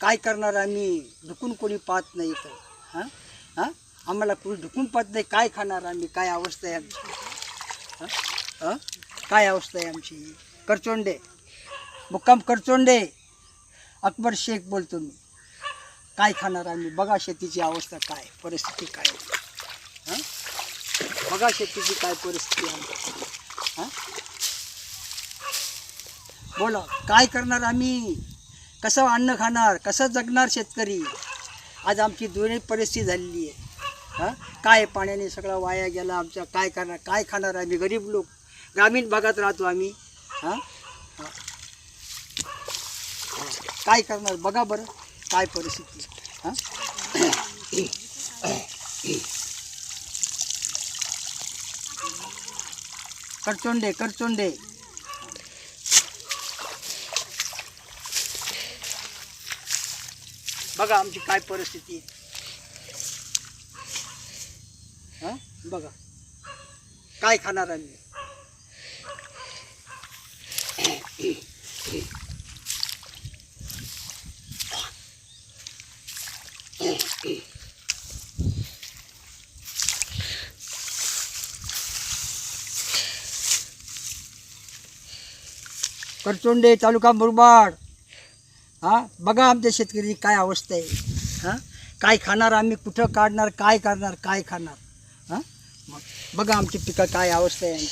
काय करणार आम्ही? ढुकून कोणी पाहत नाही तर हां? हां? आम्हाला कोणी ढुकून पाहत नाही. काय खाणार आम्ही? काय अवस्था आहे आमची? काय अवस्था आहे आमची? करचोंडे. मुक्काम करचोंडे. अकबर शेख बोलतो मी. काय खाणार आम्ही? बघा शेतीची अवस्था काय? परिस्थिती काय? बघा शेतीची काय परिस्थिती आहे. हां? बोला. काय करणार आम्ही? कसं अन्न खाणार कसं जगणार शेतकरी? आज आमची दोन्ही परिस्थिती झालेली आहे. हां? काय पाण्याने सगळा वाया गेला आमच्या काय करणार काय खाणार आम्ही? गरीब लोक. ग्रामीण भागात राहतो आम्ही. हां? हां. काय करणार? बघा बरं काय परिस्थिती. हां? करचोंडे करचोंडे. बघा आमची काय परिस्थिती. आहे हां? बघा. काय खाणार आम्ही? करचोंडे तालुका मुरबाड. हां? बघा आमच्या शेतकरी काय अवस्था आहे. हां? काय खाणार आम्ही कुठं काढणार काय करणार काय खाणार? हां? मग बघा आमची पिकं काय अवस्था आहे.